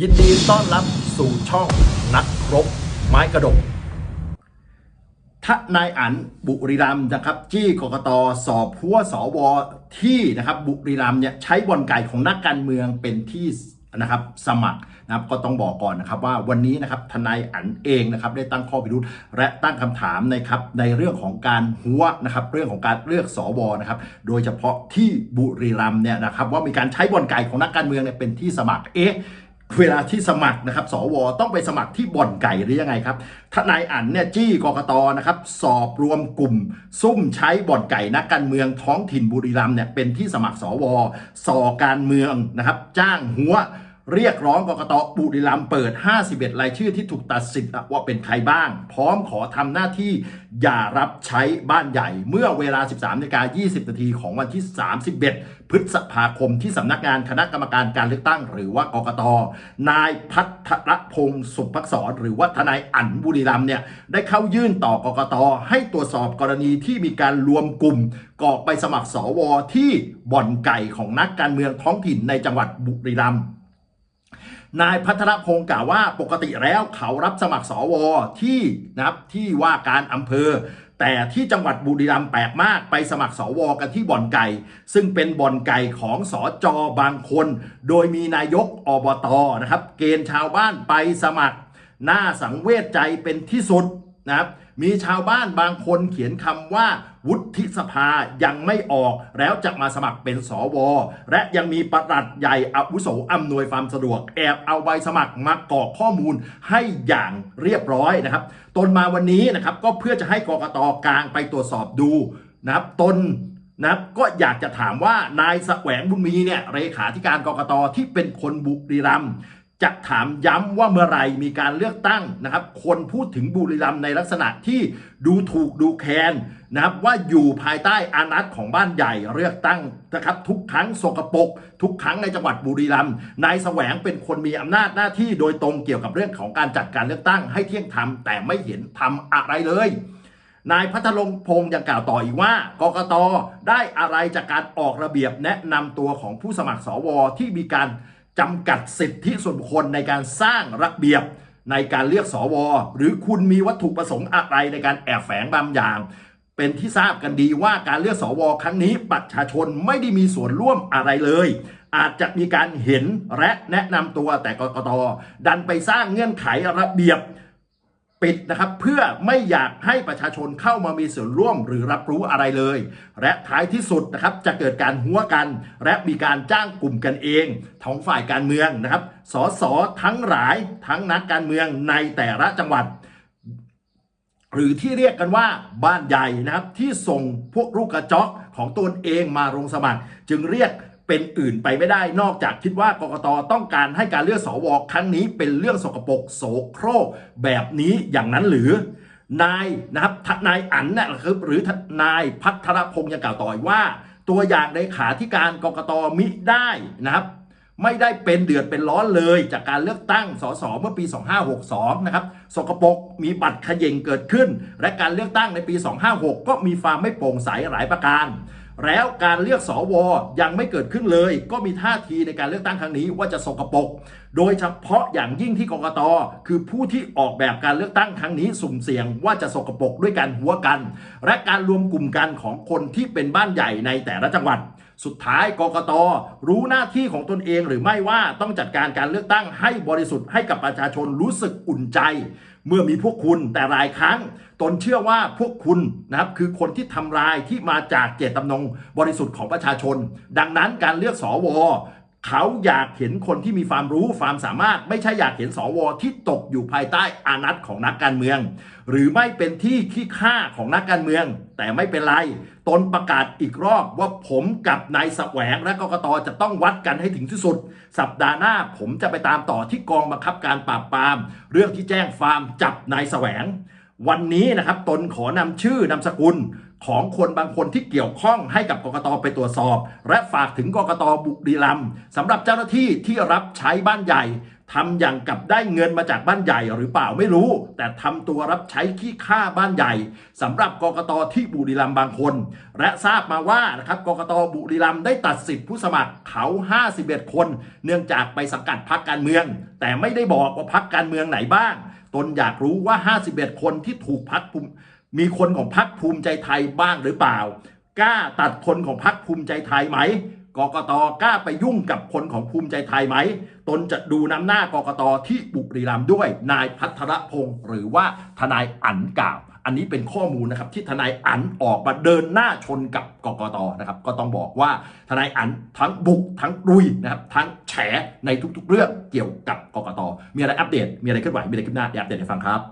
ยินดีต้อนรับสู่ช่องนักครบไม้กระดกทนายอันบุรีรัมย์นะครับ จี้กกตสอบพัวสวที่นะครับ บุรีรัมย์เนี่ยใช้บอลไก่ของนักการเมืองเป็นที่นะครับสมัครนะครับก็ต้องบอกก่อนนะครับว่าวันนี้นะครับทนายอันเองนะครับได้ตั้งข้อพิรุธและตั้งคำถามนะครับในเรื่องของการหัวนะครับเรื่องของการเลือกสวนะครับโดยเฉพาะที่บุรีรัมย์เนี่ยนะครับว่ามีการใช้บอลไก่ของนักการเมืองเนี่ยเป็นที่สมัครเอ๊ะ เวลาที่สมัครนะครับ สว ต้องไปสมัครที่บ่อนไก่หรือยังไงครับทนายอันเนี่ยจี้กกตนะครับ สอบรวมกลุ่ม ซุ่มใช้บ่อนไก่นักการเมืองท้องถิ่นบุรีรัมย์เนี่ยเป็นที่สมัครสว สอการเมืองนะครับ จ้างหัว เรียกร้องกกตบุรีรัมย์เปิด 51 รายชื่อที่ถูกตัดสิทธิ์ว่าเป็นใครบ้าง พร้อมขอทำหน้าที่อย่ารับใช้บ้านใหญ่ เมื่อเวลา 13นาฬิกา20 นาทีของวันที่ 31 พฤษภาคมที่สำนักงานคณะกรรมการการเลือกตั้ง หรือว่ากกต นายพัทรพงศ์สุภักษรหรือว่าทนายอั๋นบุรีรัมย์เนี่ยได้เข้ายื่นต่อกกต ให้ตรวจสอบกรณีที่มีการรวมกลุ่มกรอกใบสมัครสวที่บ่อนไก่ของนักการเมืองท้องถิ่นในจังหวัดบุรีรัมย์ นายพัทรพงศ์กล่าวว่าปกติแล้วเขารับสมัครสวที่นะครับที่ว่าการอำเภอ แต่ที่จังหวัดบุรีรัมย์แปลกมากไปสมัครสวกันที่บ่อนไก่ ซึ่งเป็นบ่อนไก่ของสอจอบางคน โดยมีนายกอบตนะครับ เกณฑ์ชาวบ้านไปสมัครน่าสังเวชใจเป็นที่สุด นะครับมีชาวบ้านบางคนเขียนคำว่า วุฒิสภายังไม่ออก แล้วจะมาสมัครเป็นสวและยังมีประหลัดใหญ่อาวุโสอำนวยความสะดวก แอบเอาใบสมัครมากรอกข้อมูลให้อย่างเรียบร้อยนะครับ ตนมาวันนี้นะครับก็เพื่อจะให้กกตกลางไปตรวจสอบดูนะครับตนนะครับก็อยากจะถามว่านายแสวงบุญมีเนี่ยเลขาธิการกรกตที่เป็นคนบุรีรัมย์ จะถามย้ำว่าเมื่อไรมีการเลือกตั้งนะครับ คนพูดถึงบุรีรัมย์ในลักษณะที่ดูถูกดูแคลนนะครับว่าอยู่ภายใต้อานัตของบ้านใหญ่เลือกตั้งนะครับทุกครั้งสกปรกทุกครั้งในจังหวัดบุรีรัมย์นายแสวงเป็นคนมีอำนาจหน้าที่โดยตรงเกี่ยวกับเรื่องของการจัดการเลือกตั้ง ให้เที่ยงธรรมแต่ไม่เห็นทำอะไรเลยนายพัทลงพงศ์ยังกล่าวต่ออีกว่ากกตได้อะไรจากการออกระเบียบแนะนำตัวของผู้สมัครสวที่มีการ จำกัดสิทธิส่วนบุคคลในการสร้างระเบียบในการเลือกสวหรือคุณมีวัตถุประสงค์อะไรในการแอบแฝงบางอย่าง เป็นที่ทราบกันดีว่าการเลือกสวครั้งนี้ประชาชนไม่ได้มีส่วนร่วมอะไรเลย อาจจะมีการเห็นและแนะนำตัวแต่กกตดันไปสร้างเงื่อนไขระเบียบ ปิดนะครับเพื่อไม่อยากให้ประชาชนเข้ามามีส่วนร่วมหรือรับรู้อะไรเลย และท้ายที่สุดนะครับจะเกิดการหัวกัน และมีการจ้างกลุ่มกันเองของฝ่ายการเมืองนะครับสสทั้งหลายทั้งนักการเมืองในแต่ละจังหวัด หรือที่เรียกกันว่าบ้านใหญ่นะครับที่ส่งพวกลูกกระจอกของตนเองมาลงสมัคร จึงเรียก เป็นอื่นไปไม่ได้นอกจากคิดว่ากกตต้องการให้การเลือกสวครั้งนี้เป็นเรื่องสกปรกโสโครกแบบนี้อย่างนั้นหรือนายนะครับนายอันเนี่ยคือหรือนายพัทรพงศ์ยังกล่าวต่ออีกว่า ตัวอย่างในขาธิการกกตมิได้นะครับ ไม่ได้เป็นเดือดเป็นร้อนเลย จากการเลือกตั้งสสเมื่อปี 2562 นะครับสกปรกมีบัตรขย่งเกิดขึ้น และการเลือกตั้งในปี 256 ก็มีความไม่โปร่งใสหลายประการ แล้วการเลือกสวยังไม่เกิดขึ้นเลย ก็มีท่าทีในการเลือกตั้งครั้งนี้ว่าจะสกปรกโดยเฉพาะอย่างยิ่งที่กกตคือผู้ที่ออกแบบการเลือกตั้งครั้งนี้สุ่มเสี่ยงว่าจะสกปรกด้วยการหัวกัน และการรวมกลุ่มกันของคนที่เป็นบ้านใหญ่ในแต่ละจังหวัด สุดท้ายกกตรู้หน้าที่ของตนเองหรือไม่ว่าต้องจัดการการเลือกตั้งให้บริสุทธิ์ให้กับประชาชนรู้สึกอุ่นใจ เมื่อมีพวกคุณแต่หลายครั้ง ตนเชื่อว่าพวกคุณนะครับคือคนที่ทำลายที่มาจากเจตจำนงบริสุทธิ์ของประชาชน ดังนั้นการเลือกสว เขาอยากเห็นคนที่มีความรู้ความสามารถ ไม่ใช่อยากเห็นสวที่ตกอยู่ภายใต้อานัตของนักการเมือง หรือไม่เป็นที่ขี้ข้าของนักการเมือง แต่ไม่เป็นไร ตนประกาศอีกรอบว่าผมกับนายแสวงและกกตจะต้องวัดกันให้ถึงที่สุด สัปดาห์หน้าผมจะไปตามต่อที่กองบังคับการปราบปราม เรื่องที่แจ้งฟาร์มจับนายแสวง วันนี้นะครับตนขอนำชื่อนามสกุล ของคนบางคนที่เกี่ยวข้องให้กับกกตไปตรวจสอบ และฝากถึงกกตบุรีรัมย์สำหรับเจ้าหน้าที่ที่รับใช้บ้านใหญ่ทำอย่างกับได้เงินมาจากบ้านใหญ่หรือเปล่าไม่รู้ แต่ทำตัวรับใช้ขี้ข้าบ้านใหญ่สำหรับกกตที่บุรีรัมย์บางคน และทราบมาว่านะครับกกตบุรีรัมย์ได้ตัดสิทธิผู้สมัครเขา 51 คน เนื่องจากไปสังกัดพรรคการเมือง แต่ไม่ได้บอกว่าพรรคการเมืองไหนบ้าง ตนอยากรู้ว่า 51 คนที่ถูกพรรคภู มีคนของพรรคภูมิใจไทยบ้างหรือเปล่า กล้าตัดคนของพรรคภูมิใจไทยไหมกกตกล้าไปยุ่งกับคนของภูมิใจไทยไหม ตนจะดูน้ำหน้ากกตที่บุรีรัมย์ด้วย นายพัทรพงศ์หรือว่าทนายอันกล่าว อันนี้เป็นข้อมูลนะครับที่ทนายอันออกมาเดินหน้าชนกับกกตนะครับ ก็ต้องบอกว่าทนายอันทั้งบุกทั้งรุยนะครับทั้งแฉในทุกๆ เรื่องเกี่ยวกับกกตมีอะไรอัปเดตมีอะไรเคลื่อนไหวมีอะไรขึ้นหน้าเดี๋ยวอัปเดตให้ฟังครับ